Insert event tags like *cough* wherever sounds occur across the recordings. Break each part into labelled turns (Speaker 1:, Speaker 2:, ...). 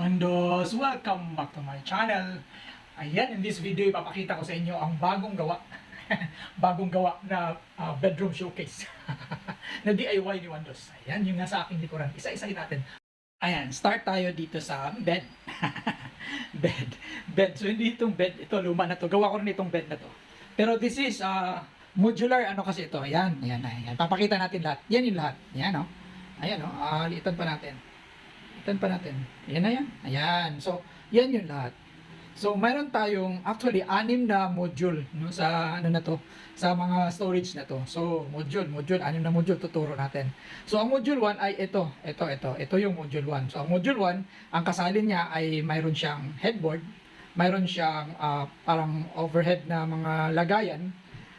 Speaker 1: Hondos, welcome back to my channel. Ayan, in this video, ipapakita ko sa inyo ang bagong gawa. *laughs* bagong gawa na ah, bedroom showcase. *laughs* na DIY ni Hondos. Ayan, yung nasa aking likuran. Isa-isahin natin. Ayan, start tayo dito sa bed. *laughs* bed. Bed. So, hindi itong bed. Ito, luma na to. Gawa ko rin itong bed na to. Pero this is ah, modular ano kasi ito. Ayan, ayan, ayan. Papakita natin lahat. Yan yung lahat. Ayan, oh. Ayan, oh. Ah, liitan pa natin. Liitan pa natin. Ayan na yan. Ayan. So, yan yung lahat. So, mayroon tayong actually anim na module no sa ano na to, sa mga storage na to. So, module, module, anim na module tuturo natin. So, ang module 1 ay ito, ito, ito. Ito yung module 1. So, ang module 1, ang kasalin niya ay mayroon siyang headboard, mayroon siyang ah, parang overhead na mga lagayan,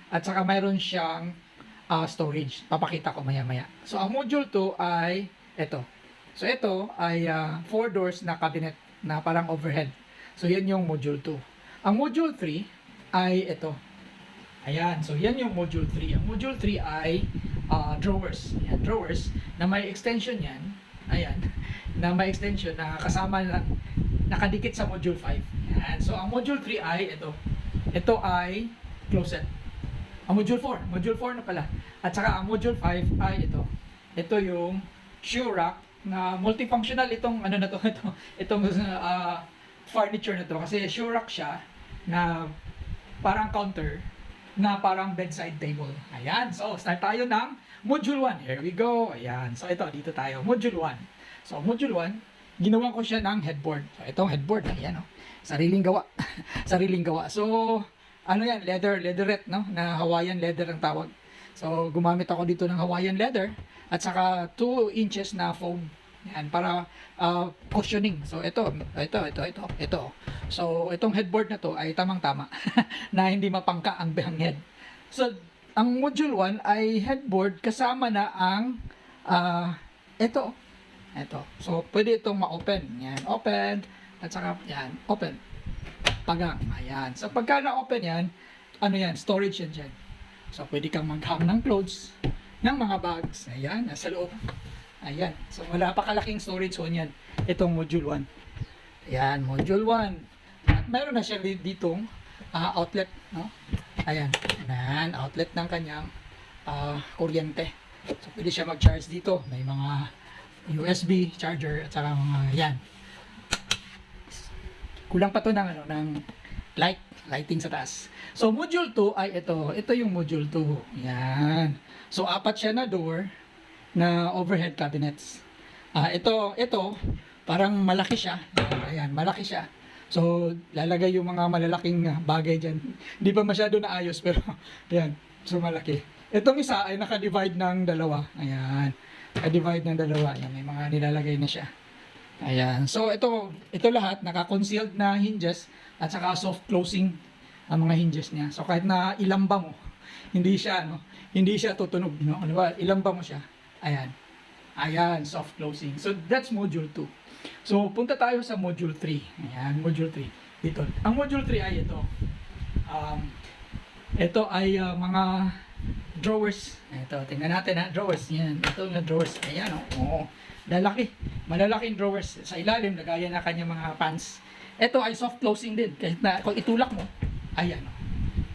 Speaker 1: at saka mayroon siyang ah, storage. Papakita ko maya-maya. So, ang module 2 ay ito. So, ito ay ah, four doors na cabinet na parang overhead. So, yan yung module 2. Ang module 3 ay ito. Ayan. So, yan yung module 3. Ang module 3 ay ah, drawers. Ayan, drawers na may extension yan. Ayan. Na may extension na kasama na nakadikit sa module 5. Ayan. So, ang module 3 ay ito. Ito ay closet. Ang module 4. Module 4 na pala. At saka ang module 5 ay ito. Ito yung shoe rack na multifunctional itong ano na to *laughs* ito itong ah, furniture na to kasi shoe rack siya na parang counter na parang bedside table. Ayan. So, start tayo ng module 1. Here we go. Ayan. So, ito, dito tayo. Module 1. So, module 1, ginawa ko siya ng headboard. So, itong headboard, ayan o. Sariling gawa. *laughs* Sariling gawa. So, ano yan, leather, leatherette, no? Na Hawaiian leather ang tawag. So, gumamit ako dito ng Hawaiian leather at saka 2 inches na foam. Yan, para ah, cushioning. So, ito, ito, ito, ito, ito. So, itong headboard na to ay tamang-tama *laughs* na hindi mapangka ang behang. So, ang module 1 ay headboard kasama na ang ah, ito. Ito. So, pwede itong ma-open. Yan, open. At saka, yan, open. Pagang. Ayan. So, pagka na-open yan, ano yan, storage yan dyan. So, pwede kang mag-hang ng clothes, ng mga bags. Ayan, nasa loob. Ayan. So, wala pa kalaking storage zone yan. Itong module 1. Ayan, module 1. At meron na siya di- ditong ah, outlet, no? Ayan. Ayan, outlet ng kanyang ah, kuryente. So, pwede siya mag-charge dito. May mga USB charger at saka mga yan. Kulang pa to ng ano ng light, lighting sa taas. So module 2 ay ito. Ito yung module 2. Yan. So apat siya na door na overhead cabinets. Ah, ito, ito parang malaki siya. Ayan, malaki siya. So lalagay yung mga malalaking ah, bagay diyan. Hindi pa masyado naayos *laughs* pero ayan, so malaki. Itong isa ay naka-divide ng dalawa. Ayan. Naka-divide ng dalawa. Ayan, may mga nilalagay na siya. Ayan. So ito, ito lahat naka-concealed na hinges at saka soft closing ang mga hinges niya. So kahit na ilamba mo, *laughs* hindi siya no, hindi siya tutunog no. Ano ba? Ilamba mo siya. Ayan. Ayan, soft closing. So that's module 2. So punta tayo sa module 3. Ayan, module 3. Dito. Ang module 3 ay ito. Um, ito ay uh, mga drawers. Ito, tingnan natin ha, drawers. Yan, ito na drawers. Ayan, oh. Oo. Lalaki. Malalaking drawers. Sa ilalim, lagayan na kanya mga pants. Ito ay soft closing din. Kahit na, kung itulak mo, ayan.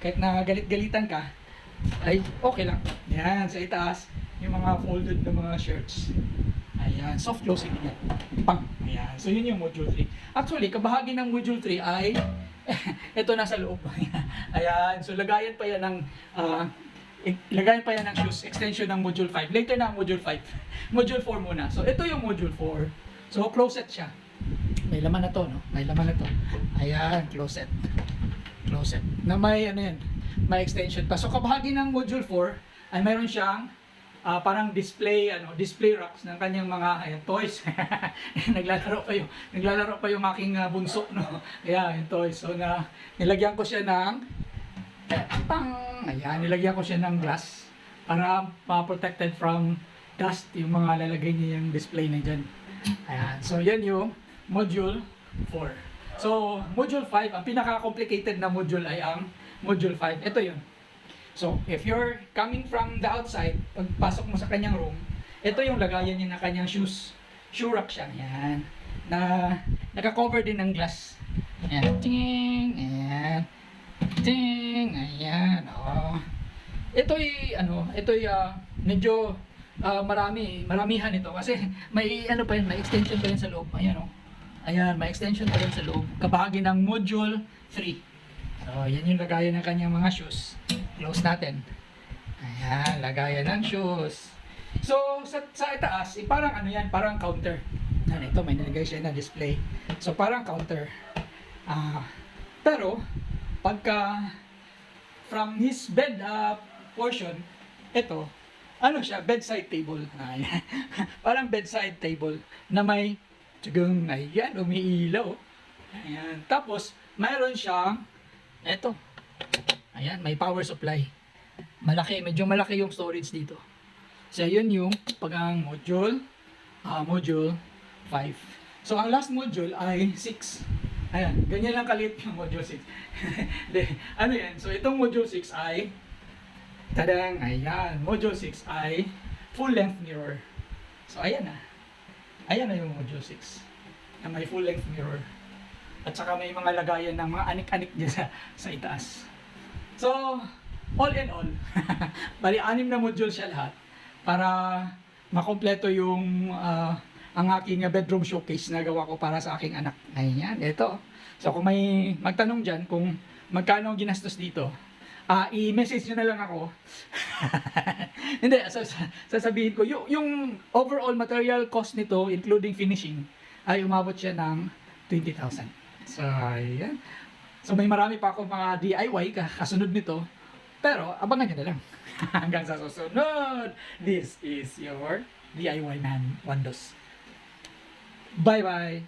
Speaker 1: Kahit na galit-galitan ka, ay okay lang. Yan, sa itaas, yung mga folded na mga shirts. Ayan, soft closing din yan. Pang. Ayan. So, yun yung module 3. Actually, kabahagi ng module 3 ay *laughs* ito nasa loob. *laughs* Ayan. So, lagayan pa yan ng i- lagayan pa yan ng shoes extension ng module 5. Later na ang module 5. Module 4 muna. So, ito yung module 4. So, closet siya. May laman na to, no? May laman na to. Ayan, closet. Closet. Na may, ano yan, may extension pa. So, kabahagi ng module 4 ay mayroon siyang ah, parang display ano display racks ng kanyang mga ayan, toys *laughs* naglalaro yung naglalaro pa yung aking ah, bunso no kaya yung toys so na nilagyan ko siya ng pang ayan nilagyan ko siya ng glass para ma-protected from dust yung mga lalagay niya yung display na dyan ayan so yan yung module 4 so module 5 ang pinaka-complicated na module ay ang module 5 ito yun So, if you're coming from the outside, pagpasok mo sa kanyang room, ito yung lagayan niya na kanyang shoes. Shoe rack siya. Yan. na naka-cover din ng glass. Ayan. Ting! Ayan. Ting! Ayan. Oh. Ito'y, ano, ito'y ah, medyo ah, marami, maramihan ito kasi *laughs* may ano pa yun, may extension pa rin sa loob. Ayan oh. Ayan, may extension pa rin sa loob. Kabahagi ng module 3. So, yan yung lagayan ng kanyang mga shoes. Close natin. Ayan, lagayan ng shoes. So, sa, sa itaas, eh, parang ano yan, parang counter. Yan, ito, may nilagay siya na display. So, parang counter. Ah, pero, pagka from his bed uh, portion, ito, ano siya, bedside table. *laughs* Parang bedside table na may tsugung, ayan, umiilaw. Ayan. Tapos, mayroon siyang, eto, ayan, may power supply. Malaki, medyo malaki yung storage dito. So, yun yung pag-ang module, ah, module 5. So, ang last module ay 6. Ayan, ganyan lang kalit yung module 6. *laughs* De, ano yan? So, itong module 6 ay, tadang, ayan, module 6 ay full length mirror. So, ayan na. Ayan na yung module 6. Na may full length mirror. At saka may mga lagayan ng mga anik-anik dyan sa, sa itaas. So, all in all, *laughs* bali anim na module siya lahat para makompleto yung ah, ang aking ah, bedroom showcase na gawa ko para sa aking anak. Ayan, ito. So kung may magtanong dyan kung magkano ang ginastos dito, ah i-message nyo na lang ako. *laughs* Hindi, sas- sasabihin ko, yung, yung overall material cost nito, including finishing, ay umabot siya ng 20,000. So, ayan. So may marami pa ako mga DIY ka- kasunod nito. Pero abangan nyo na lang. *laughs* Hanggang sa susunod. This is your DIY man Wandos. バイバイ